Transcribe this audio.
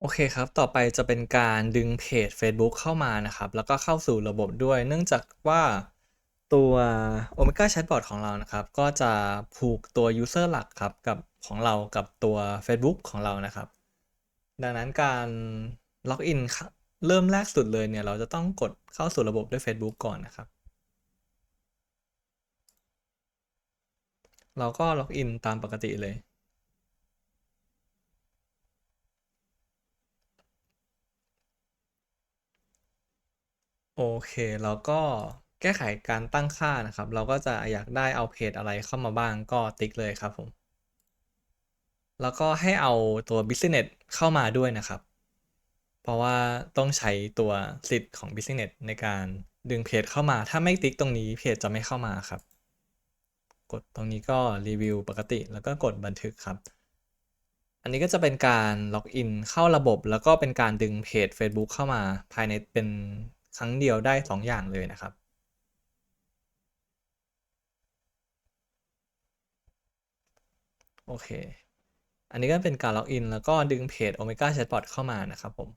โอเคครับ ต่อไปจะเป็นการดึงเพจ Facebook เข้ามานะครับ แล้วก็เข้าสู่ระบบด้วย เนื่องจากว่าตัว Omega Chatbot ของเรานะครับ ก็จะผูกตัว User หลักครับกับของเรากับตัว Facebook ของเรานะครับ ดังนั้นการล็อกอินเริ่มแรกสุดเลยเนี่ย เราจะต้องกดเข้าสู่ระบบด้วย Facebook ก่อนนะครับ เราก็ล็อกอินตามปกติเลย โอเคเราก็แก้ไขการตั้งค่านะครับ เราก็จะอยากได้เอาเพจอะไรเข้ามาบ้างก็ติ๊กเลยครับผม แล้วก็ให้เอาตัว Business เข้ามาด้วยนะครับ เพราะว่าต้องใช้ตัวสิทธิ์ของ Business ในการดึงเพจเข้ามา ถ้าไม่ติ๊กตรงนี้เพจจะไม่เข้ามาครับ กดตรงนี้ก็รีวิวปกติ แล้วก็กดบันทึกครับ อันนี้ก็จะเป็นการล็อกอินเข้าระบบ แล้วก็เป็นการดึงเพจ Facebook เข้ามาภายในเป็น ครั้งเดียวได้ 2 อย่างเลยนะครับ โอเค อันนี้ก็เป็นการล็อกอิน แล้วก็ดึงเพจ Omega Chatbot เข้ามานะครับผม